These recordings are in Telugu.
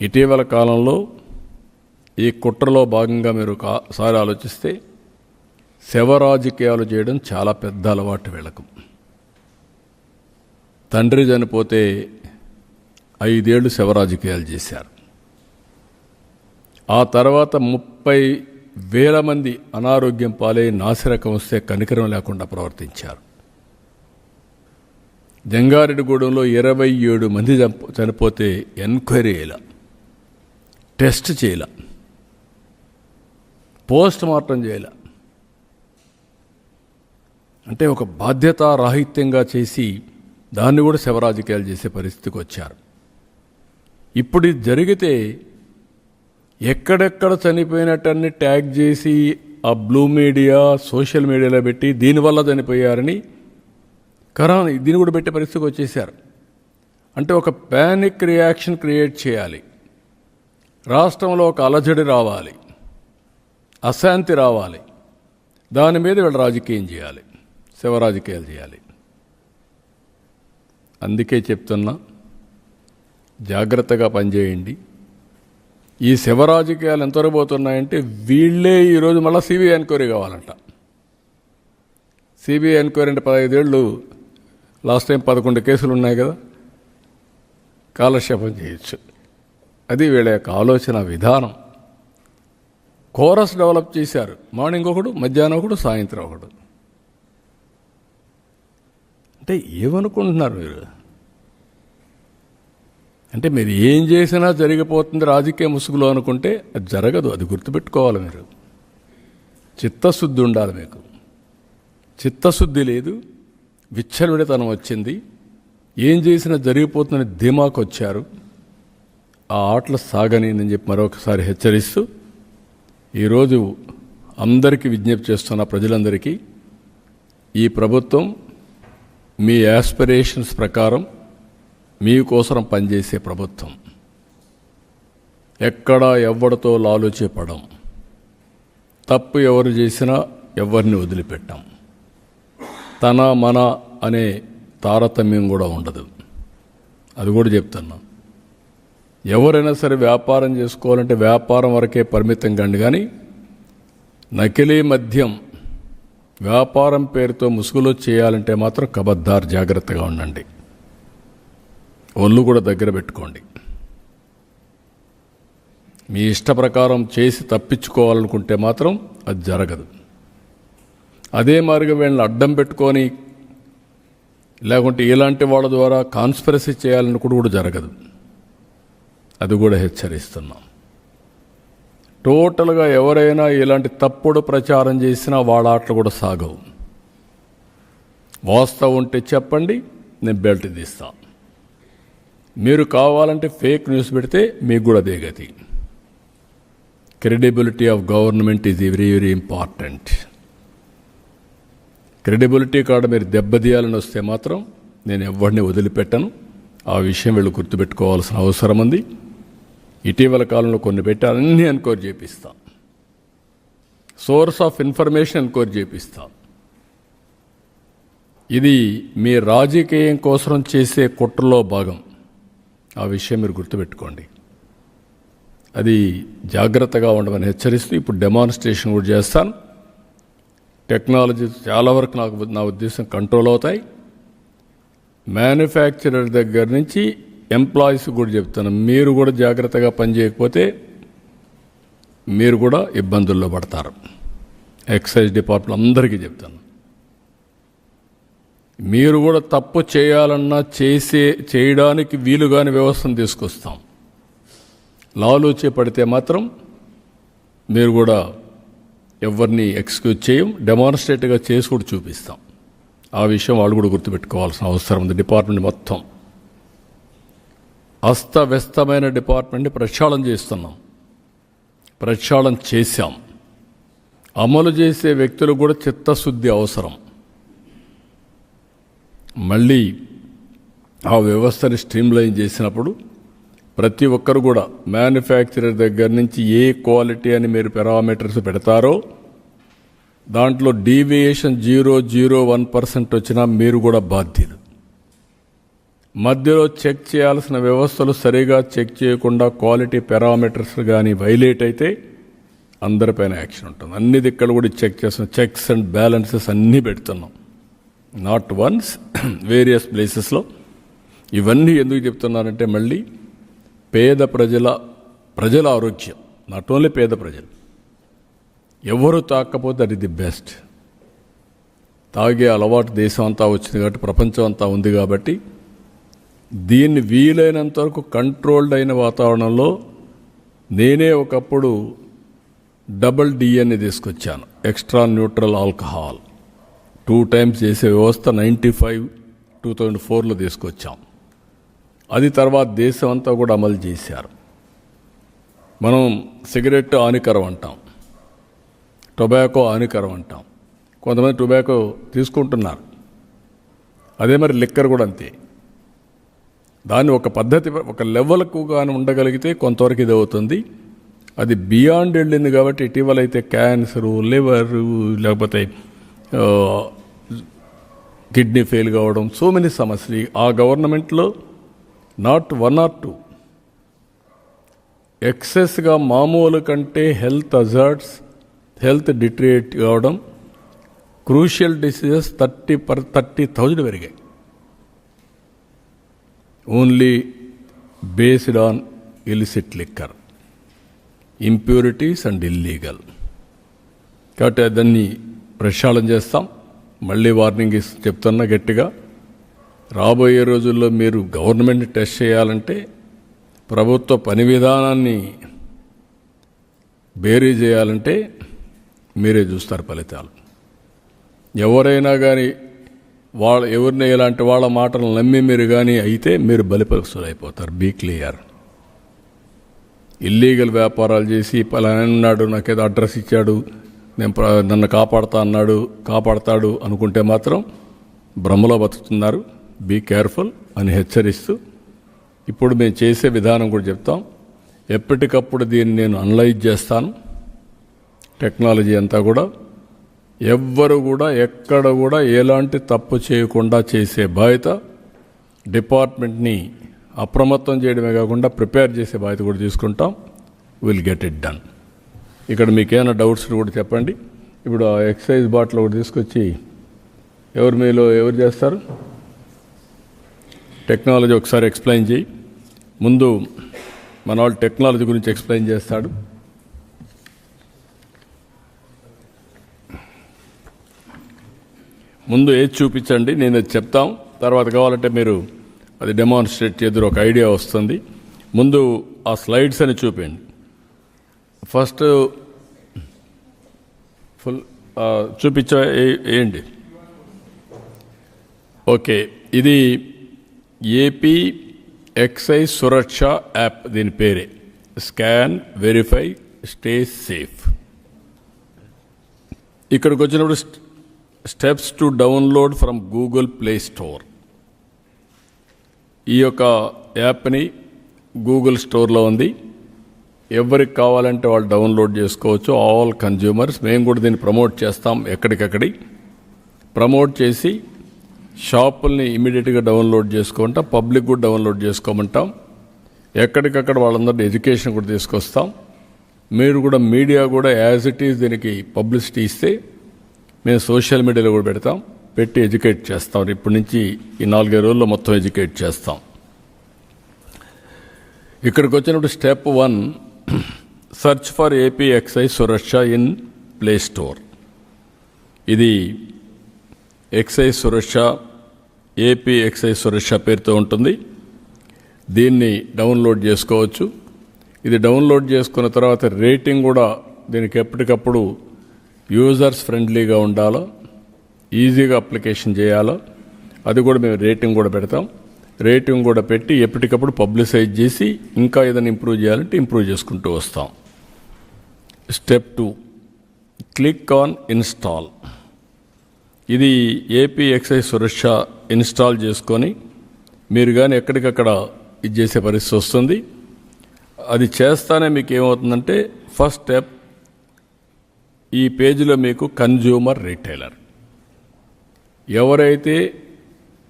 ఇటీవల కాలంలో ఈ కుట్రలో భాగంగా మీరు ఒకసారి ఆలోచిస్తే శవ రాజకీయాలు చేయడం చాలా పెద్ద అలవాటు వీళ్ళకు. తండ్రి చనిపోతే ఐదేళ్ళు శవ రాజకీయాలు చేశారు. ఆ తర్వాత ముప్పై వేల మంది అనారోగ్యం పాలై నాసిరకం వస్తే కనికరం లేకుండా ప్రవర్తించారు. జంగారెడ్డిగూడెంలో ఇరవై ఏడు మంది చనిపోతే ఎంక్వైరీ చేయాల టెస్ట్ చేయలే. పోస్ట్ మార్టం చేయలే. అంటే ఒక బాధ్యతారాహిత్యంగా చేసి దాన్ని కూడా శవరాజకీయాలు చేసే పరిస్థితికి వచ్చారు. ఇప్పుడు ఇది జరిగితే ఎక్కడెక్కడ చనిపోయినట్టన్ని ట్యాగ్ చేసి ఆ బ్లూ మీడియా సోషల్ మీడియాలో పెట్టి దీనివల్ల చనిపోయారని కరోనా దీన్ని కూడా పెట్టే పరిస్థితికి వచ్చేసారు అంటే ఒక ప్యానిక్ రియాక్షన్ క్రియేట్ చేయాలి. రాష్ట్రంలో ఒక అలజడి రావాలి. అశాంతి రావాలి. దాని మీద వీళ్ళు రాజకీయం చేయాలి. శివ రాజకీయాలు చేయాలి. అందుకే చెప్తున్నా జాగ్రత్తగా పనిచేయండి. ఈ శివ రాజకీయాలు ఎంతవరకు పోతున్నాయంటే వీళ్ళే ఈరోజు మళ్ళీ సిబిఐ ఎంక్వైరీ కావాలంట. సిబిఐ ఎంక్వైరీ అంటే పదహైదేళ్ళు లాస్ట్ టైం పదకొండు కేసులు ఉన్నాయి కదా కాలక్షేపం చేయొచ్చు. అది వీళ్ళ యొక్క ఆలోచన విధానం. కోరస్ డెవలప్ చేశారు. మార్నింగ్ ఒకడు మధ్యాహ్నం ఒకడు సాయంత్రం ఒకడు. అంటే ఏమనుకుంటున్నారు మీరు? అంటే మీరు ఏం చేసినా జరిగిపోతుంది రాజకీయ ముసుగులో అనుకుంటే అది జరగదు అది గుర్తుపెట్టుకోవాలి మీరు. చిత్తశుద్ధి ఉండాలి మీకు. చిత్తశుద్ధి లేదు విచ్చలవిడితనం వచ్చింది. ఏం చేసినా జరిగిపోతుందని ధీమాకు వచ్చారు. ఆ ఆటలు సాగని చెప్పి మరొకసారి హెచ్చరిస్తూ ఈరోజు అందరికీ విజ్ఞప్తి చేస్తున్న ప్రజలందరికీ ఈ ప్రభుత్వం మీ యాస్పిరేషన్స్ ప్రకారం మీకోసం పనిచేసే ప్రభుత్వం. ఎక్కడా ఎవరితో లాలుచేపడం తప్పు ఎవరు చేసినా ఎవరిని వదిలిపెట్టాం. తన మన అనే తారతమ్యం కూడా ఉండదు. అది కూడా చెప్తున్నాం. ఎవరైనా సరే వ్యాపారం చేసుకోవాలంటే వ్యాపారం వరకే పరిమితం కండి. కానీ నకిలీ మద్యం వ్యాపారం పేరుతో ముసుగులో చేయాలంటే మాత్రం కబద్దార్ జాగ్రత్తగా ఉండండి. ఒళ్ళు కూడా దగ్గర పెట్టుకోండి. మీ ఇష్ట ప్రకారం చేసి తప్పించుకోవాలనుకుంటే మాత్రం అది జరగదు. అదే మార్గం వీళ్ళని అడ్డం పెట్టుకొని లేకుంటే ఇలాంటి వాళ్ళ ద్వారా కాన్స్పిరసీ చేయాలని కూడా కూడా జరగదు. అది కూడా హెచ్చరిస్తున్నాం. టోటల్గా ఎవరైనా ఇలాంటి తప్పుడు ప్రచారం చేసినా వాళ్ళ ఆటలు కూడా సాగవు. వాస్తవం ఉంటే చెప్పండి నేను బెల్ట్ తీస్తా. మీరు కావాలంటే ఫేక్ న్యూస్ పెడితే మీకు కూడా అదే గతి. Credibility of government is very very important. Credibility card మీరు దెబ్బతీయాలని వస్తే మాత్రం నేను ఎవరిని వదిలిపెట్టను. ఆ విషయం వీళ్ళు గుర్తుపెట్టుకోవాల్సిన అవసరం ఉంది. ఇటీవల కాలంలో కొన్ని పెట్టి అన్నీ ఎన్క్వైరీ చేపిస్తాం. సోర్స్ ఆఫ్ ఇన్ఫర్మేషన్ ఎన్క్వైరీ చేపిస్తాం. ఇది మీ రాజకీయం కోసం చేసే కుట్రలో భాగం. ఆ విషయం మీరు గుర్తుపెట్టుకోండి. అది జాగ్రత్తగా ఉండమని హెచ్చరిస్తూ ఇప్పుడు డెమాన్స్ట్రేషన్ కూడా చేస్తాను. టెక్నాలజీ చాలా వరకు నాకు నా ఉద్దేశం కంట్రోల్ అవుతాయి. మ్యానుఫ్యాక్చరర్ దగ్గర నుంచి ఎంప్లాయీస్ కూడా చెప్తాను మీరు కూడా జాగ్రత్తగా పనిచేయకపోతే మీరు కూడా ఇబ్బందుల్లో పడతారు. ఎక్సైజ్ డిపార్ట్మెంట్ అందరికీ చెప్తాను. మీరు కూడా తప్పు చేయాలన్నా చేసే చేయడానికి వీలుగాని వ్యవస్థను తీసుకొస్తాం. లాలూచే పడితే మాత్రం మీరు కూడా ఎవరిని ఎక్స్క్యూజ్ చేయం డెమాన్స్ట్రేట్గా చేసి కూడా చూపిస్తాం. ఆ విషయం వాళ్ళు కూడా గుర్తుపెట్టుకోవాల్సిన అవసరం ఉంది డిపార్ట్మెంట్ మొత్తం. అస్తవ్యస్తమైన డిపార్ట్మెంట్ని ప్రక్షాళన చేస్తున్నాం. ప్రక్షాళన చేశాం. అమలు చేసే వ్యక్తులు కూడా చిత్తశుద్ధి అవసరం. మళ్ళీ ఆ వ్యవస్థని స్ట్రీమ్లైన్ చేసినప్పుడు ప్రతి ఒక్కరు కూడా మ్యానుఫ్యాక్చరర్ దగ్గర నుంచి ఏ క్వాలిటీ అని మీరు పారామీటర్స్ పెడతారో దాంట్లో deviation zero zero one percent వచ్చినా మీరు కూడా బాధ్యత మధ్యలో చెక్ చేయాల్సిన వ్యవస్థలు సరిగా చెక్ చేయకుండా క్వాలిటీ పారామీటర్స్ కానీ వైలేట్ అయితే అందరిపైన యాక్షన్ ఉంటుంది. అన్ని దిక్కలు కూడా చెక్ చేస్తున్నాం. చెక్స్ అండ్ బ్యాలెన్సెస్ అన్నీ పెడుతున్నాం. నాట్ వన్స్ వేరియస్ ప్లేసెస్లో ఇవన్నీ ఎందుకు చెప్తున్నానంటే మళ్ళీ పేద ప్రజల ప్రజల ఆరోగ్యం. నాట్ ఓన్లీ పేద ప్రజలు. ఎవరు తాకపోతే అది ది బెస్ట్. తాగే అలవాటు దేశం అంతా వచ్చింది కాబట్టి ప్రపంచం అంతా ఉంది కాబట్టి దీన్ని వీలైనంత వరకు కంట్రోల్డ్ అయిన వాతావరణంలో నేనే ఒకప్పుడు డబల్ డిఎన్ఏ తీసుకొచ్చాను. Extra neutral alcohol. Two times చేసే వ్యవస్థ నైంటీ ఫైవ్ టూ థౌజండ్ ఫోర్లో తీసుకొచ్చాం. అది తర్వాత దేశం అంతా కూడా అమలు చేశారు. మనం సిగరెట్ హానికరం అంటాం. టొబాకో హానికరం అంటాం. కొంతమంది టొబాకో తీసుకుంటున్నారు. అదే మరి లిక్కర్ కూడా అంతే. దాన్ని ఒక పద్ధతి ఒక లెవెల్కు కానీ ఉండగలిగితే కొంతవరకు ఇది అవుతుంది. అది బియాండ్ వెళ్ళింది కాబట్టి ఇటీవల అయితే క్యాన్సరు లివరు లేకపోతే కిడ్నీ ఫెయిల్ కావడం సో మెనీ సమస్యలు. ఆ గవర్నమెంట్లో నాట్ వన్ ఆర్ టూ. ఎక్సెస్గా మామూలు కంటే హెల్త్ అజార్ట్స్ హెల్త్ డిట్రియేట్ కావడం crucial diseases thirty per thirty thousand పెరిగాయి. Only based on illicit liquor. Impurities and illegal కాబట్టి దాన్ని ప్రక్షాళన చేస్తాం. మళ్ళీ వార్నింగ్ ఇస్ చెప్తున్నా గట్టిగా. రాబోయే రోజుల్లో మీరు గవర్నమెంట్ టెస్ట్ చేయాలంటే ప్రభుత్వ పని విధానాన్ని బేరీ చేయాలంటే మీరే చూస్తారు ఫలితాలు. ఎవరైనా కానీ వాళ్ళ ఎవరిని ఇలాంటి వాళ్ళ మాటలు నమ్మి మీరు కానీ అయితే మీరు బలిపరుస్తులు అయిపోతారు బీ క్లియర్ ఇల్లీగల్ వ్యాపారాలు చేసి పలానా అన్నాడు నాకేదో అడ్రస్ ఇచ్చాడు నేను నన్ను కాపాడుతా అన్నాడు కాపాడతాడు అనుకుంటే మాత్రం భ్రమలో బతుకుతున్నారు. బీ కేర్ఫుల్ అని హెచ్చరిస్తూ ఇప్పుడు మేము చేసే విధానం కూడా చెప్తాం. ఎప్పటికప్పుడు దీన్ని నేను అనలైజ్ చేస్తాను. టెక్నాలజీ అంతా కూడా ఎవ్వరు కూడా ఎక్కడ కూడా ఎలాంటి తప్పు చేయకుండా చేసే బాధ్యత డిపార్ట్మెంట్ని అప్రమత్తం చేయడమే కాకుండా ప్రిపేర్ చేసే బాధ్యత కూడా తీసుకుంటాం. విల్ గెట్ ఇట్ డన్ ఇక్కడ మీకు ఏమైనా డౌట్స్ కూడా చెప్పండి. ఇప్పుడు ఆ ఎక్సైజ్ బాటిల్ ఒకటి తీసుకొచ్చి ఎవరు మీలో ఎవరు చేస్తారు? టెక్నాలజీ ఒకసారి ఎక్స్ప్లెయిన్ చేయి. ముందు మన వాళ్ళు టెక్నాలజీ గురించి ఎక్స్ప్లెయిన్ చేస్తాడు. ముందు ఏది చూపించండి నేను అది చెప్తాం. తర్వాత కావాలంటే మీరు అది డెమాన్స్ట్రేట్ చేద్దరు ఒక ఐడియా వస్తుంది. ముందు ఆ స్లైడ్స్ అని చూపించండి ఫస్ట్ ఫుల్ ఆ, చూపించా ఏంటి? ఓకే ఇది ఏపీ ఎక్సైజ్ సురక్ష యాప్ దీని పేరే. స్కాన్ వెరిఫై స్టే సేఫ్ ఇక్కడికి వచ్చినప్పుడు steps to download from Google Play Store. ఈ యొక్క యాప్ని గూగుల్ స్టోర్లో ఉంది. ఎవరికి కావాలంటే వాళ్ళు డౌన్లోడ్ చేసుకోవచ్చు. ఆల్ కన్జ్యూమర్స్ మేము కూడా దీన్ని ప్రమోట్ చేస్తాం ఎక్కడికక్కడి. ప్రమోట్ చేసి షాపుల్ని ఇమీడియట్గా డౌన్లోడ్ చేసుకుంటాం పబ్లిక్ కూడా డౌన్లోడ్ చేసుకోమంటాం. ఎక్కడికక్కడ వాళ్ళందరినీ ఎడ్యుకేషన్ కూడా తీసుకొస్తాం. మీరు కూడా మీడియా కూడా యాజ్ ఇట్ ఈస్ దీనికి పబ్లిసిటీ ఇస్తే మేము సోషల్ మీడియాలో కూడా పెడతాం పెట్టి ఎడ్యుకేట్ చేస్తాం. ఇప్పటి నుంచి ఈ నాలుగైదు రోజుల్లో మొత్తం ఎడ్యుకేట్ చేస్తాం. ఇక్కడికి వచ్చినప్పుడు step one search for AP excise Suraksha in Play Store. ఇది excise Suraksha AP excise Suraksha పేరుతో ఉంటుంది. దీన్ని డౌన్లోడ్ చేసుకోవచ్చు. ఇది డౌన్లోడ్ చేసుకున్న తర్వాత రేటింగ్ కూడా దీనికి ఎప్పటికప్పుడు యూజర్స్ ఫ్రెండ్లీగా ఉండాలో ఈజీగా అప్లికేషన్ చేయాలో అది కూడా మేము రేటింగ్ కూడా పెడతాం. రేటింగ్ కూడా పెట్టి ఎప్పటికప్పుడు పబ్లిసైజ్ చేసి ఇంకా ఏదైనా ఇంప్రూవ్ చేయాలంటే ఇంప్రూవ్ చేసుకుంటూ వస్తాం. Step two. Click on install. ఇది ఏపీ ఎక్సైజ్ సురక్ష ఇన్స్టాల్ చేసుకొని మీరు కానీ ఎక్కడికక్కడ ఇది చేసే పరిస్థితి వస్తుంది. అది చేస్తానే మీకు ఏమవుతుందంటే ఫస్ట్ స్టెప్ ఈ పేజీలో మీకు కన్జ్యూమర్ రీటైలర్ ఎవరైతే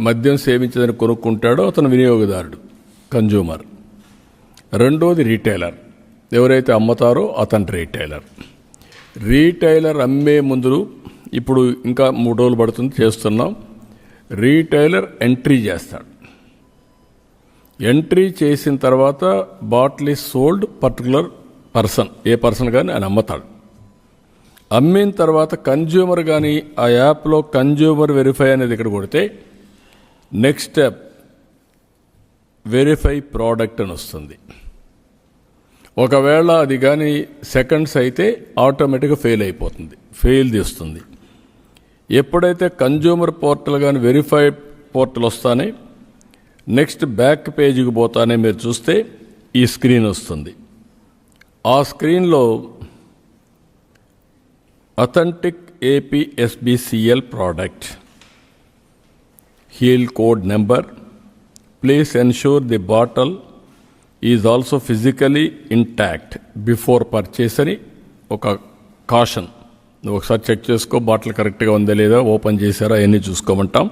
మద్యం సేవించదని కొనుక్కుంటాడో అతను వినియోగదారుడు కన్జ్యూమర్ రెండోది రీటైలర్ ఎవరైతే అమ్ముతారో అతను రీటైలర్ రీటైలర్ అమ్మే ముందు ఇప్పుడు ఇంకా మూడు రోజులు పడుతుంది చేస్తున్నాం. రీటైలర్ ఎంట్రీ చేస్తాడు. ఎంట్రీ చేసిన తర్వాత bottle is sold particular person a person కానీ ఆయన అమ్ముతాడు. అమ్మిన తర్వాత కన్జ్యూమర్ కానీ ఆ యాప్లో కన్జ్యూమర్ వెరిఫై అనేది ఇక్కడ కొడితే నెక్స్ట్ స్టెప్ వెరిఫై ప్రోడక్ట్ అని వస్తుంది. ఒకవేళ అది కానీ సెకండ్స్ అయితే ఆటోమేటిక్గా ఫెయిల్ అయిపోతుంది ఫెయిల్ తీస్తుంది ఎప్పుడైతే కన్జ్యూమర్ పోర్టల్ కానీ వెరిఫై పోర్టల్ వస్తానే నెక్స్ట్ బ్యాక్ పేజీకి పోతానే మీరు చూస్తే ఈ స్క్రీన్ వస్తుంది. ఆ స్క్రీన్లో authentic APSBCL product heal code number please ensure the bottle is also physically intact before purchase అని ఒక కాషన్ నువ్వు ఒకసారి చెక్ చేసుకో బాటిల్ కరెక్ట్గా ఉందా లేదా ఓపెన్ చేశారా అవన్నీ చూసుకోమంటాం.